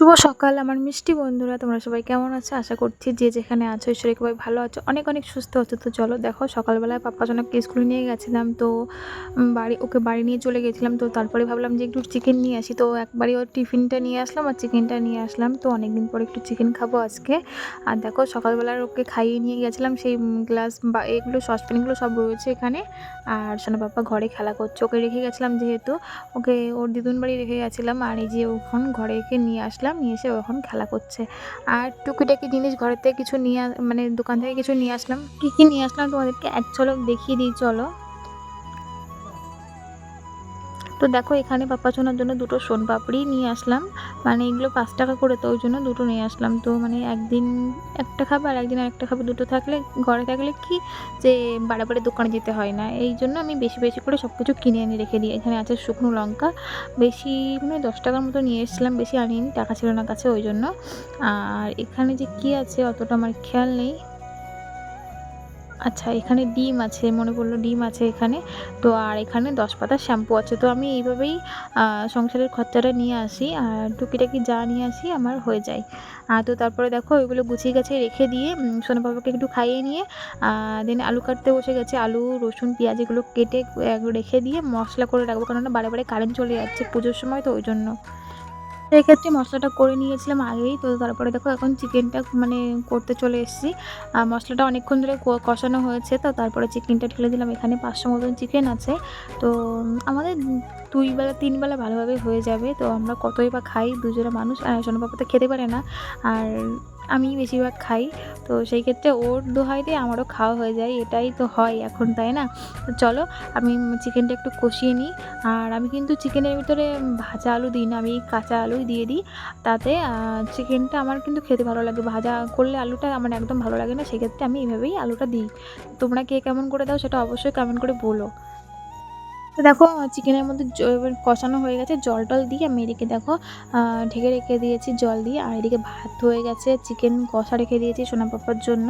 শুভ সকাল, আমার মিষ্টি বন্ধুরা, তোমরা সবাই কেমন আছো? আশা করছি যে যেখানে আছো ঈশ্বরের সবাই ভালো আছো, অনেক অনেক সুস্থ আছো। তো চলো দেখো, সকালবেলায় পাপ্পা জনকে স্কুলে নিয়ে গেছিলাম, তো বাড়ি, ওকে বাড়ি নিয়ে চলে গেছিলাম, তো তারপরে ভাবলাম যে একটু চিকেন নিয়ে আসি। তো একবারই ওর টিফিনটা নিয়ে আসলাম আর চিকেনটা নিয়ে আসলাম, তো অনেকদিন পর একটু চিকেন খাব আজকে। আর দেখো, সকালবেলার ওকে খাইয়ে নিয়ে গেছিলাম, সেই গ্লাস বা, এগুলো সসপ্যানগুলো সব রয়েছে এখানে। আর সোনা পাপ্পা, ঘরে খেলা করছে, ওকে রেখে গেছিলাম যেহেতু, ওকে ওর দিদুন বাড়ি রেখে গেছিলাম। আর এই যে ওখন ঘরে রেখে নিয়ে আসলাম নিয়ে এসে এখন খেলা করছে। আর টুকিটাকি জিনিস ঘরের থেকে কিছু নিয়ে মানে দোকান থেকে কিছু নিয়ে আসলাম। কী কী নিয়ে আসলাম তোমাদেরকে? এক ঝলক দেখিয়ে দিই, চলো। তো দেখো, এখানে পাপা সোনার জন্য দুটো সোন পাপড়ি নিয়ে আসলাম। মানে এগুলো পাঁচ টাকা করে, তো ওই জন্য দুটো নিয়ে আসলাম। তো মানে একদিন একটা খাবে আর একদিন আরেকটা খাবে, দুটো থাকলে ঘরে থাকলে কি যে বারে দোকানে যেতে হয় না। এই জন্য আমি বেশি বেশি করে সব কিছু কিনে এনে রেখে দিই। এখানে আছে শুকনো লঙ্কা। বেশি মানে দশ টাকার মতো নিয়ে এসেছিলাম, বেশি আনিনি, টাকা ছিল না কাছে ওই জন্য। আর এখানে যে কি আছে অতটা আমার খেয়াল নেই। আচ্ছা এখানে ডিম আছে, মনে পড়ল ডিম আছে এখানে। তো আর এখানে দশ পাতা শ্যাম্পু আছে। তো আমি এইভাবেই সংসারের খরচাটা নিয়ে আসি আর টুকিটাকি যা নিয়ে আসি আমার হয়ে যায়। আর তো তারপরে দেখো, ওইগুলো গুছিয়ে গেছে রেখে দিয়ে সোনা বাবাকে একটু খাইয়ে নিয়ে দেন আলু কাটতে বসে গেছে। আলু, রসুন, পেঁয়াজ এগুলো কেটে রেখে দিয়ে মশলা করে রাখব। কারণ বারে বারে কারেন্ট চলে যাচ্ছে পুজোর সময় তো ওই জন্য। সেক্ষেত্রে মশলাটা করে নিয়েছিলাম আগেই। তো তারপরে দেখো এখন চিকেনটা মানে করতে চলে এসেছি। আর মশলাটা অনেকক্ষণ ধরে কষানো হয়েছে। তো তারপরে চিকেনটা ঢেলে দিলাম। এখানে পাঁচশো মতন চিকেন আছে। তো আমাদের দুই বেলা, তিন বেলা ভালোভাবে হয়ে যাবে। তো আমরা কতই বা খাই, দুজনে মানুষ আর সোনা তো খেতে পারে না। আর আমি বেশিরভাগ খাই। তো সেই ক্ষেত্রে ওর দোহাই দিয়ে আমারও খাওয়া হয়ে যায়, এটাই তো হয় এখন, তাই না? তো চলো, আমি চিকেনটা একটু কষিয়ে নিই। আর আমি কিন্তু চিকেনের ভিতরে ভাজা আলু দিই না, আমি কাঁচা আলুই দিয়ে দিই। তাতে চিকেনটা আমার কিন্তু খেতে ভালো লাগে। ভাজা করলে আলুটা আমার একদম ভালো লাগে না, সেক্ষেত্রে আমি এইভাবেই আলুটা দিই। তোমরা কে কেমন করে দাও সেটা অবশ্যই কমেন্ট করে বলো। তো দেখো, চিকেনের মধ্যে কষানো হয়ে গেছে জল টল দিয়ে আমি এদিকে দেখো ঢেকে রেখে দিয়েছি জল দিয়ে, আর এদিকে ভাত হয়ে গেছে, চিকেন কষা রেখে দিয়েছি সোনা পাপার জন্য,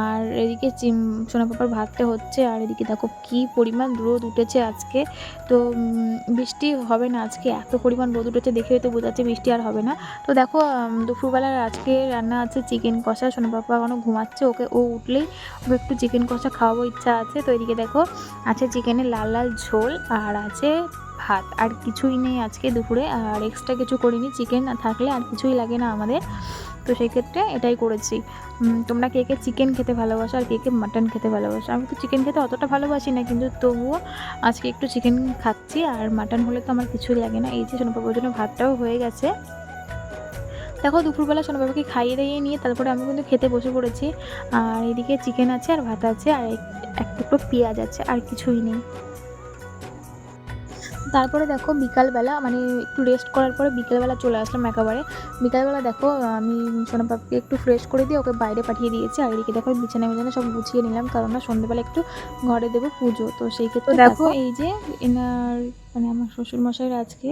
আর এদিকে চিম, সোনা পাপার ভাতটা হচ্ছে, আর এদিকে দেখো কি পরিমাণ রোদ উঠেছে আজকে, তো বৃষ্টি হবে না আজকে, এত পরিমাণ রোদ উঠেছে দেখে তো বোঝাচ্ছে বৃষ্টি আর হবে না, তো দেখো দুপুরবেলার আজকে রান্না আছে চিকেন কষা, সোনা পাপা এখনও ঘুমাচ্ছে, ওকে, ও উঠলেই ওকে একটু চিকেন কষা খাওয়াবো ইচ্ছা আছে, তো এদিকে দেখো, আছে চিকেনের লাল লাল ঝোল আর আছে ভাত। আর কিছুই নেই আজকে দুপুরে। আর এক্সট্রা কিছু করিনি। চিকেন থাকলে আর কিছুই লাগে না আমাদের। তো সেই ক্ষেত্রে এটাই করেছি। তোমরা কে কে চিকেন খেতে ভালোবাসো আর কে কে মাটন খেতে ভালোবাসো? আমি তো চিকেন খেতে অতটা ভালোবাসি না, কিন্তু তবুও আজকে একটু চিকেন খাচ্ছি। আর মাটন হলে তো আমার কিছুই লাগে না। এই যে সোনাপাপার জন্য ভাতটাও হয়ে গেছে। দেখো, দুপুরবেলা সোনাবাবাকে খাইয়ে দাইয়ে নিয়ে তারপরে আমি কিন্তু খেতে বসে পড়েছি। আর এদিকে চিকেন আছে আর ভাত আছে। আর এক টুকরো পেঁয়াজ আছে। আর কিছুই নেই। তারপরে দেখো বিকালবেলা মানে একটু রেস্ট করার পরে বিকালবেলা চলে আসলাম একেবারে। বিকালবেলা দেখো আমি সোনাপাপকে একটু ফ্রেশ করে দিয়ে ওকে বাইরে পাঠিয়ে দিয়েছি। আর এদিকে দেখো বিছানা বিছানা সব গুছিয়ে নিলাম কারণ না সন্ধ্যেবেলা একটু ঘরে দেবো পুজো। তো সেই ক্ষেত্রে দেখো এই যে এনার মানে আমার শ্বশুরমশাইয়ের আজকে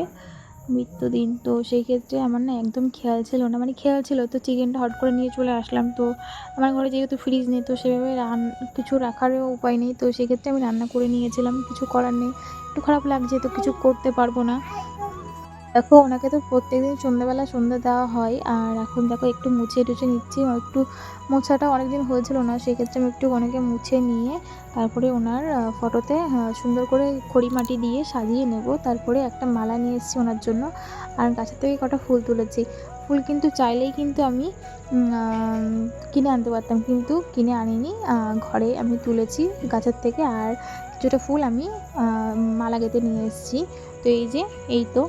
মৃত্যুদিন। তো সেই ক্ষেত্রে আমার না একদম খেয়াল ছিল না। মানে খেয়াল ছিল তো চিকেনটা হট করে নিয়ে চলে আসলাম। তো আমার ঘরে যেহেতু ফ্রিজ নেই, তো সেভাবে রান, কিছু রাখারও উপায় নেই। তো সেক্ষেত্রে আমি রান্না করে নিয়েছিলাম। কিছু করার নেই। একটু খারাপ লাগছে তো কিছু করতে পারব না। দেখো, ওনাকে তো প্রত্যেকদিন সন্ধ্যাবেলা সন্ধ্যা দেওয়া হয়, আর এখন দেখো একটু মুছে টুছে নিচ্ছি একটু মোছাটা অনেকদিন হয়েছিল না, সেক্ষেত্রে আমি একটু ওনাকে মুছে নিয়ে তারপরে ওনার ফটোতে সুন্দর করে খড়ি মাটি দিয়ে সাজিয়ে নেব, তারপরে একটা মালা নিয়ে এসেছি ওনার জন্য, আর গাছের থেকে কটা ফুল তুলেছি। ফুল কিন্তু চাইলেই কিন্তু আমি কিনে আনতে পারতাম, কিন্তু কিনে আনিনি ঘরে আমি তুলেছি গাছের থেকে, আর কিছুটা ফুল আমি মালা গেঁথে নিয়ে এসেছি। তো এই যে, এই তো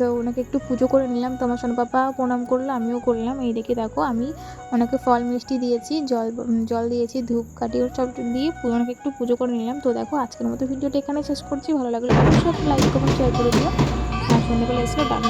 তো ওনাকে একটু পুজো করে নিলাম। তোমার সোনা পাপা প্রণাম করল, আমিও করলাম। এই দেখে দেখো, আমি ওনাকে ফল মিষ্টি দিয়েছি, জল জল দিয়েছি, ধূপ কাটি সব দিয়ে ওনাকে একটু পুজো করে নিলাম। তো দেখো, আজকের মতো ভিডিওটা এখানে শেষ করছি। ভালো লাগলে অবশ্যই লাইক কমেন্ট শেয়ার করে দিও। আর সন্ধ্যেবেলা এসে ডান